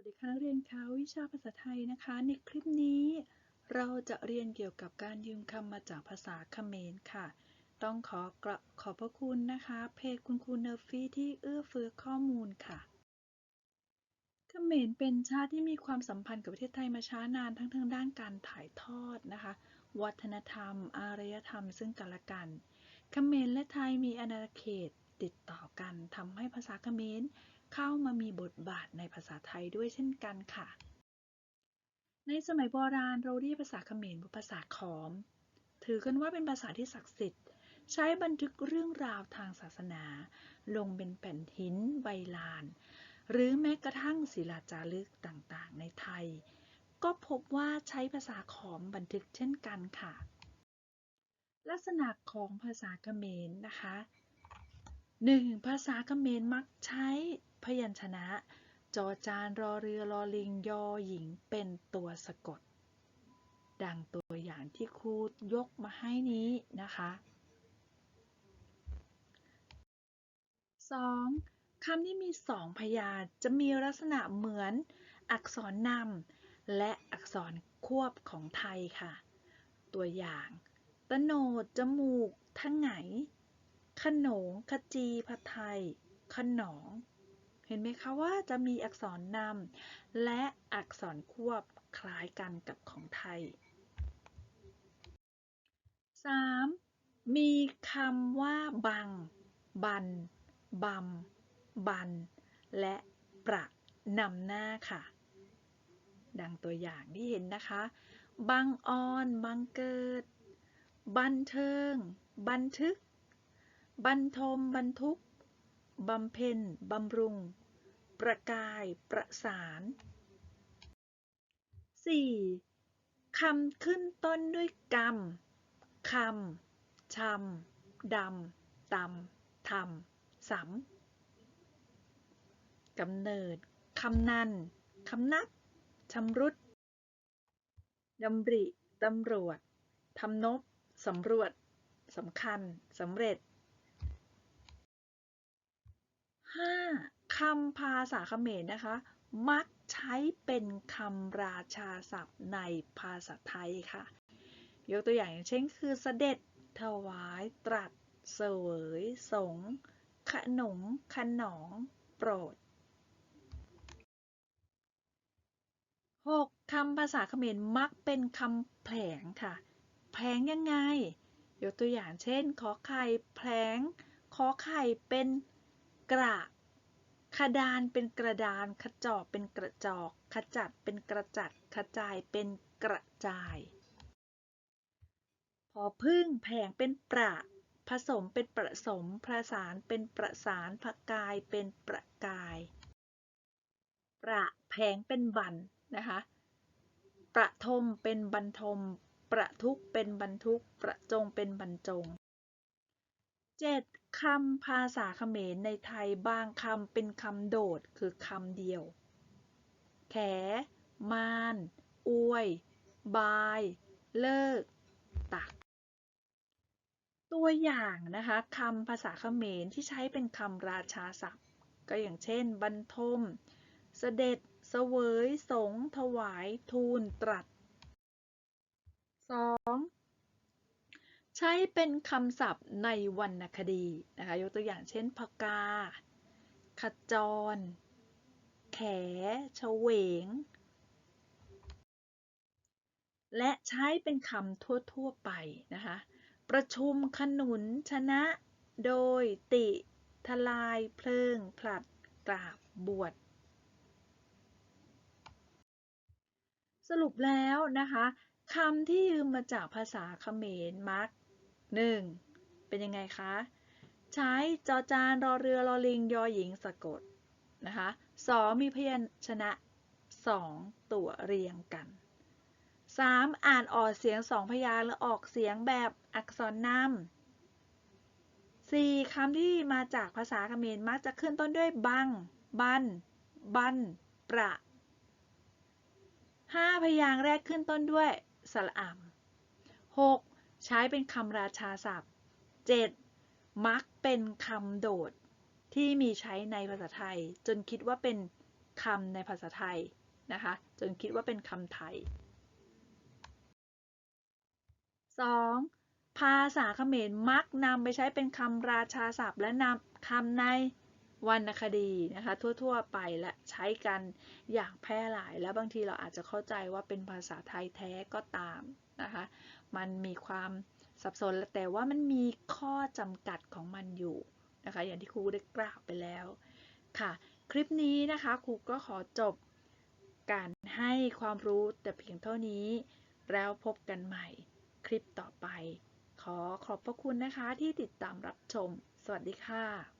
วัสดีค่ะนักเรียนคะวิชาภาษาไทยนะคะ ในคลิปนี้ เราจะเรียนเกี่ยวกับการยืมคำมาจากภาษาเขมรค่ะ ต้องขอกราบขอบพระคุณนะคะ เพจคุณครูเนอร์ฟี่ที่เอื้อเฟื้อข้อมูลค่ะเขมรเป็นชาติที่มีความสัมพันธ์กับประเทศไทยมาช้านานทั้งทางด้านการถ่ายทอดนะคะ วัฒนธรรม อารยธรรม ซึ่งกันและกันเขมรและไทยมีอาณาเขตติดต่อกันทำให้ภาษาเขมร เข้ามามีบทบาทในภาษาไทยด้วยเช่นกันค่ะ ในสมัยโบราณเราเรียกภาษาเขมรว่าภาษาขอม ถือกันว่าเป็นภาษาที่ศักดิ์สิทธิ์ ใช้บันทึกเรื่องราวทางศาสนา ลงเป็นแผ่นหินใบลาน หรือแม้กระทั่งศิลาจารึกต่างๆ ในไทย ก็พบว่าใช้ภาษาขอมบันทึกเช่นกันค่ะ ลักษณะของภาษาเขมรนะคะ 1. ภาษาเขมรมักใช้ พยัญชนะ จอจานรอเรือรอลิงยอหญิงเป็นตัวสะกด ดังตัวอย่างที่ครูยกมาให้นี้นะคะ 2. คำที่มีสองพยางค์จะมีลักษณะเหมือนอักษรนำและอักษรควบของไทยค่ะ ตัวอย่างตโนดจมูกทั้งไหนขนงขจีผัดไทย ขนอง เห็นไหมคะว่าจะมีอักษรนำและอักษรควบคล้ายกันกับของไทย 3. มีคำว่าบัง บันบำบัน และประนำหน้าค่ะ ดังตัวอย่างที่เห็นนะคะ บังออน บังเกิด บันเทิง บันทึกบรรทมบรรทุก บำเพ็ญ บำรุง ประกาย ประสาน 4. คำขึ้นต้นด้วยกรรมคำชำดำตำทำสำกำเนิดคำนันคำนับชำรุดดำริตำรวจทำนบสำรวจสำคัญสำเร็จ 5. คำภาษาเขมรนะคะ มักใช้เป็นคำราชาศัพท์ในภาษาไทยค่ะ ยกตัวอย่างอย่างเช่นคือเสด็จ ถวาย ตรัส เสวย สงฆ์ขนงขนอง โปรด 6. คำภาษาเขมรมักเป็นคำแผลงค่ะ แผลงยังไง ยกตัวอย่างเช่น ขอไข่แผลง ขอไข่เป็น กระขดานเป็นกระดาน ขจอกเป็นกระจอก ขจัดเป็นกระจัด ขจายเป็นกระจาย พอพึ่งแผงเป็นประ ผสมเป็นประสม ประสานเป็นประสานผกายเป็นประกาย ประแผงเป็นบันนะคะ ประทมเป็นบรรทม ประทุกเป็นบรรทุก ประจงเป็นบรรจง 7. คำภาษาเขมรในไทยบางคำเป็นคำโดดคือคำเดียว แข มาน อวย บาย เลิก ตัก ตัวอย่างนะคะคำภาษาเขมรที่ใช้เป็นคำราชาศัพท์ ก็อย่างเช่น บรรทม เสด็จ เสวย สงฆ์ถวาย ทูล ตรัส 2. ใช้เป็นคำศัพท์ในวรรณคดีนะคะ ยกตัวอย่างเช่นพกา ขจร แขเฉวง และใช้เป็นคำทั่ว ๆ ไปนะคะ ประชุมขนุนชนะโดยติทลายเพลิงผลัดกราบบวชสรุปแล้วนะคะคำที่ยืมมาจากภาษาเขมรมัก 1. เป็นยังไงคะ ใช้จอจานรอเรือรอลิงยอหญิงสะกดนะคะ 2. มีพยัญชนะ 2 ตัวเรียงกัน 3. อ่านออกเสียงสองพยางค์หรือออกเสียงแบบอักษรนำ 4. คำที่มาจากภาษาเขมรมักจะขึ้นต้นด้วยบัง บัน บัน ประ 5. พยางค์แรกขึ้นต้นด้วยสระอ่ำ 6. ใช้เป็นคำราชาศัพท์ 7. มักเป็นคำโดด ที่มีใช้ในภาษาไทย จนคิดว่าเป็นคำในภาษาไทยนะคะ จนคิดว่าเป็นคำไทย 2. ภาษาเขมรมักนำไปใช้เป็นคำราชาศัพท์ และนำคำใน วรรณคดีนะคะทั่วๆไปและใช้กันอย่างแพร่หลาย และบางทีเราอาจจะเข้าใจว่าเป็นภาษาไทยแท้ก็ตามนะคะมันมีความสับสนแต่ว่ามันมีข้อจำกัดของมันอยู่นะคะอย่างที่ครูได้กล่าวไปแล้วค่ะคลิปนี้นะคะครูก็ขอจบการให้ความรู้แต่เพียงเท่านี้ แล้วพบกันใหม่คลิปต่อไป ขอขอบพระคุณนะคะที่ติดตามรับชม สวัสดีค่ะ